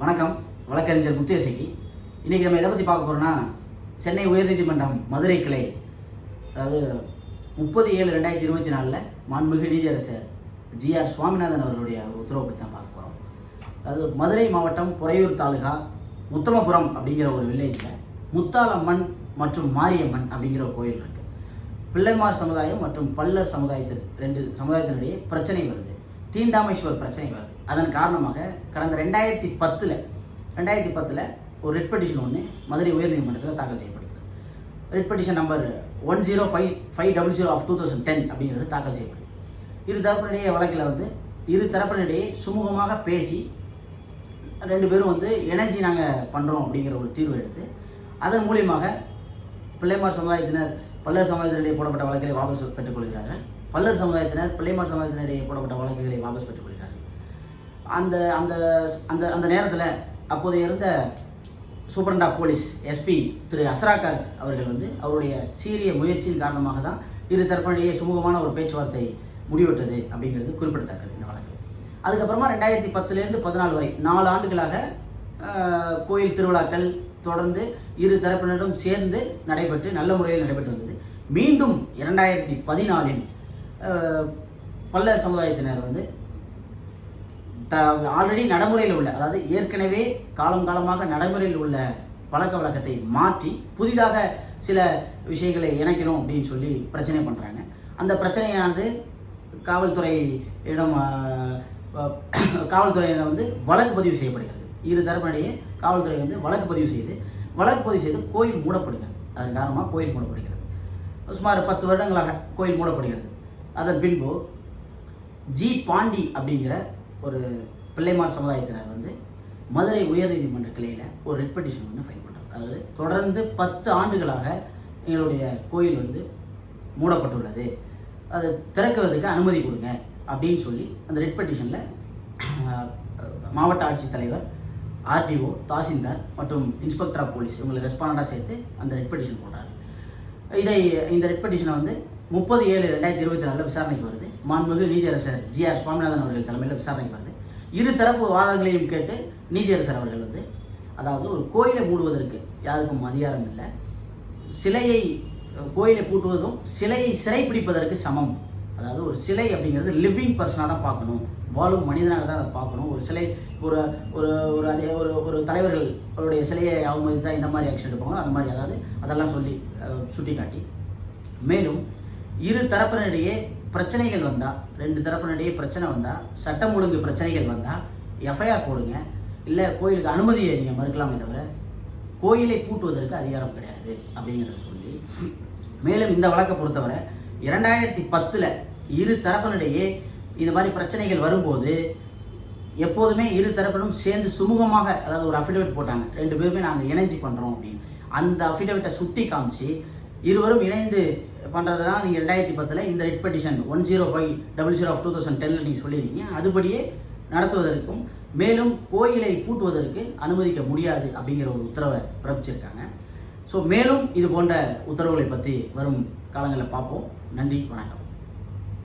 வணக்கம் வழக்கறிஞர் முத்தியசைக்கு. இன்றைக்கி நம்ம எதை பற்றி பார்க்க போகிறோம்னா சென்னை உயர்நீதிமன்றம் மதுரை கிளை அதாவது முப்பது ஏழு ரெண்டாயிரத்தி இருபத்தி நாலில் மாண்புமிகு நீதியரசர் ஜிஆர் சுவாமிநாதன் அவர்களுடைய ஒரு உத்தரவை பற்றி தான் பார்க்க போகிறோம் அதாவது மதுரை மாவட்டம் புறையூர் தாலுகா உத்தமபுரம் அப்படிங்கிற ஒரு வில்லேஜில் முத்தாலம்மன் மற்றும் மாரியம்மன் அப்படிங்கிற ஒரு கோயில் இருக்குது பிள்ளைமார் சமுதாயம் மற்றும் பல்லர் சமுதாயத்தில் ரெண்டு சமுதாயத்தினிடையே பிரச்சனை வருது. தீண்டாமைஸ்வர் பிரச்சனை வருது. அதன் காரணமாக கடந்த ரெண்டாயிரத்தி பத்தில் ரெண்டாயிரத்தி பத்தில் ஒரு ரெட் பெட்டிஷன் ஒன்று மதுரை உயர்நீதிமன்றத்தில் தாக்கல் செய்யப்படுகிறது. Writ petition number one zero five five double zero of two thousand ten அப்படிங்கிறது தாக்கல் செய்யப்படுது இரு தரப்பினிடையே வழக்கில் வந்து இரு தரப்பினிடையே சுமூகமாக பேசி ரெண்டு பேரும் வந்து இணைஞ்சி நாங்கள் பண்ணுறோம் அப்படிங்கிற ஒரு தீர்வு எடுத்து அதன் மூலியமாக பிள்ளைமார் சமுதாயத்தினர் பல்லர் சமுதாயத்தினிடையே போடப்பட்ட வழக்கில் வாபஸ் பெற்றுக்கொள்கிறார்கள் பல்லர் சமுதாயத்தினர் பிள்ளைமார் சமுதாயத்தினிடையே போடப்பட்ட வழக்குகளை வாபஸ் பெற்றுக்கொள்கிறார்கள் அந்த அந்த அந்த அந்த நேரத்தில் அப்போது இருந்த சூப்பரண்டா போலீஸ் எஸ்பி திரு அஸ்ராக்கர் அவர்கள் வந்து அவருடைய சீரிய முயற்சியின் காரணமாக தான் இரு தரப்பினிடையே சுமூகமான ஒரு பேச்சுவார்த்தை முடிவெட்டது அப்படிங்கிறது குறிப்பிடத்தக்கது இந்த வழக்கு அதுக்கப்புறமா ரெண்டாயிரத்தி பத்துலேருந்து பதினாலு வரை நாலு ஆண்டுகளாக கோயில் திருவிழாக்கள் தொடர்ந்து இரு தரப்பினரும் சேர்ந்து நடைபெற்று நல்ல முறையில் நடைபெற்று வந்தது. மீண்டும் இரண்டாயிரத்தி பதினாலில் பல்ல சமுதாயத்தினர் வந்து த ஆல்ரெடி நடைமுறையில் உள்ள அதாவது ஏற்கனவே காலம் காலமாக நடைமுறையில் உள்ள பழக்க வழக்கத்தை மாற்றி புதிதாக சில விஷயங்களை இணைக்கணும் அப்படின்னு சொல்லி பிரச்சனை பண்ணுறாங்க அந்த பிரச்சனையானது காவல்துறையிடம் காவல்துறையிடம் வந்து வழக்கு பதிவு செய்யப்படுகிறது. இரு தரப்பினிடையே காவல்துறை வந்து வழக்கு பதிவு செய்து வழக்கு பதிவு செய்து கோயில் மூடப்படுகிறது. அதன் காரணமாக கோயில் மூடப்படுகிறது. சுமார் பத்து வருடங்களாக கோயில் மூடப்படுகிறது. அதன் பின்பு ஜி பாண்டி அப்படிங்கிற ஒரு பிள்ளைமார் சமுதாயத்தினர் வந்து மதுரை உயர்நீதிமன்ற கிளையில் ஒரு ரெட் பெட்டிஷன் ஒன்று ஃபைல் பண்ணுறாங்க அதாவது தொடர்ந்து பத்து ஆண்டுகளாக எங்களுடைய கோயில் வந்து மூடப்பட்டுள்ளது. அது திறக்குவதற்கு அனுமதி கொடுங்க அப்படின்னு சொல்லி அந்த ரெட் பெட்டிஷனில் மாவட்ட ஆட்சித்தலைவர் ஆர்டிஓ தாசில்தார் மற்றும் இன்ஸ்பெக்டர் ஆஃப் போலீஸ் இவங்களை ரெஸ்பாண்டாக சேர்த்து அந்த ரெட் பெட்டிஷன் போடுறாரு இதை இந்த ரெட் பெட்டிஷனை வந்து முப்பது ஏழு ரெண்டாயிரத்தி இருபத்தி நாலில் விசாரணைக்கு வருது. மாண்புமிகு நீதியரசர் ஜி ஆர் சுவாமிநாதன் அவர்கள் தலைமையில் விசாரணைக்கு வருது. இரு தரப்பு வாதங்களையும் கேட்டு நீதியரசர் அவர்கள் வந்து அதாவது ஒரு கோயிலை மூடுவதற்கு யாருக்கும் அதிகாரம் இல்லை. சிலையை கோயிலை பூட்டுவதும் சிலையை சிறைப்பிடிப்பதற்கு சமம். அதாவது ஒரு சிலை அப்படிங்கிறது லிவிங் பர்சனாக தான் பார்க்கணும். வாழும் மனிதனாக தான் அதை பார்க்கணும். ஒரு சிலை ஒரு ஒரு ஒரு அதே ஒரு ஒரு தலைவர்கள் அவருடைய சிலையை அவமதித்தா இந்த மாதிரி ஆக்ஷன் எடுப்பாங்களோ அந்த மாதிரி அதாவது அதெல்லாம் சொல்லி சுட்டி சுட்டிக்காட்டி. மேலும் இரு தரப்பினரிடையே பிரச்சனைகள் வந்தால் ரெண்டு தரப்பினரிடையே பிரச்சனை வந்தால் சட்டம் ஒழுங்கு பிரச்சனைகள் வந்தால் எஃப்ஐஆர் போடுங்க. இல்லை கோயிலுக்கு அனுமதியை நீங்கள் மறுக்கலாமே தவிர கோயிலை பூட்டுவதற்கு அதிகாரம் கிடையாது அப்படிங்கிறத சொல்லி மேலும் இந்த வழக்கை பொறுத்தவரை இரண்டாயிரத்தி பத்தில் இரு தரப்பினிடையே இந்த மாதிரி பிரச்சனைகள் வரும்போது எப்போதுமே இரு தரப்பிலும் சேர்ந்து சுமூகமாக அதாவது ஒரு அஃபிடவிட் போட்டாங்க. ரெண்டு பேருமே நாங்கள் இணைஞ்சு பண்ணுறோம் அப்படின்னு. அந்த அஃபிடவிட்டை சுட்டி காமிச்சு இருவரும் இணைந்து பண்ணுறதுனா நீங்கள் ரெண்டாயிரத்தி பத்தில் இந்த writ petition one zero five double zero of two thousand டென்னில் நீங்கள் சொல்லியிருக்கீங்க. அதுபடியே நடத்துவதற்கும் மேலும் கோயிலை பூட்டுவதற்கு அனுமதிக்க முடியாது அப்படிங்கிற ஒரு உத்தரவை பிறப்பிச்சிருக்காங்க. ஸோ மேலும் இது போன்ற உத்தரவுகளை பற்றி வரும் காலங்களில் பார்ப்போம். நன்றி வணக்கம்.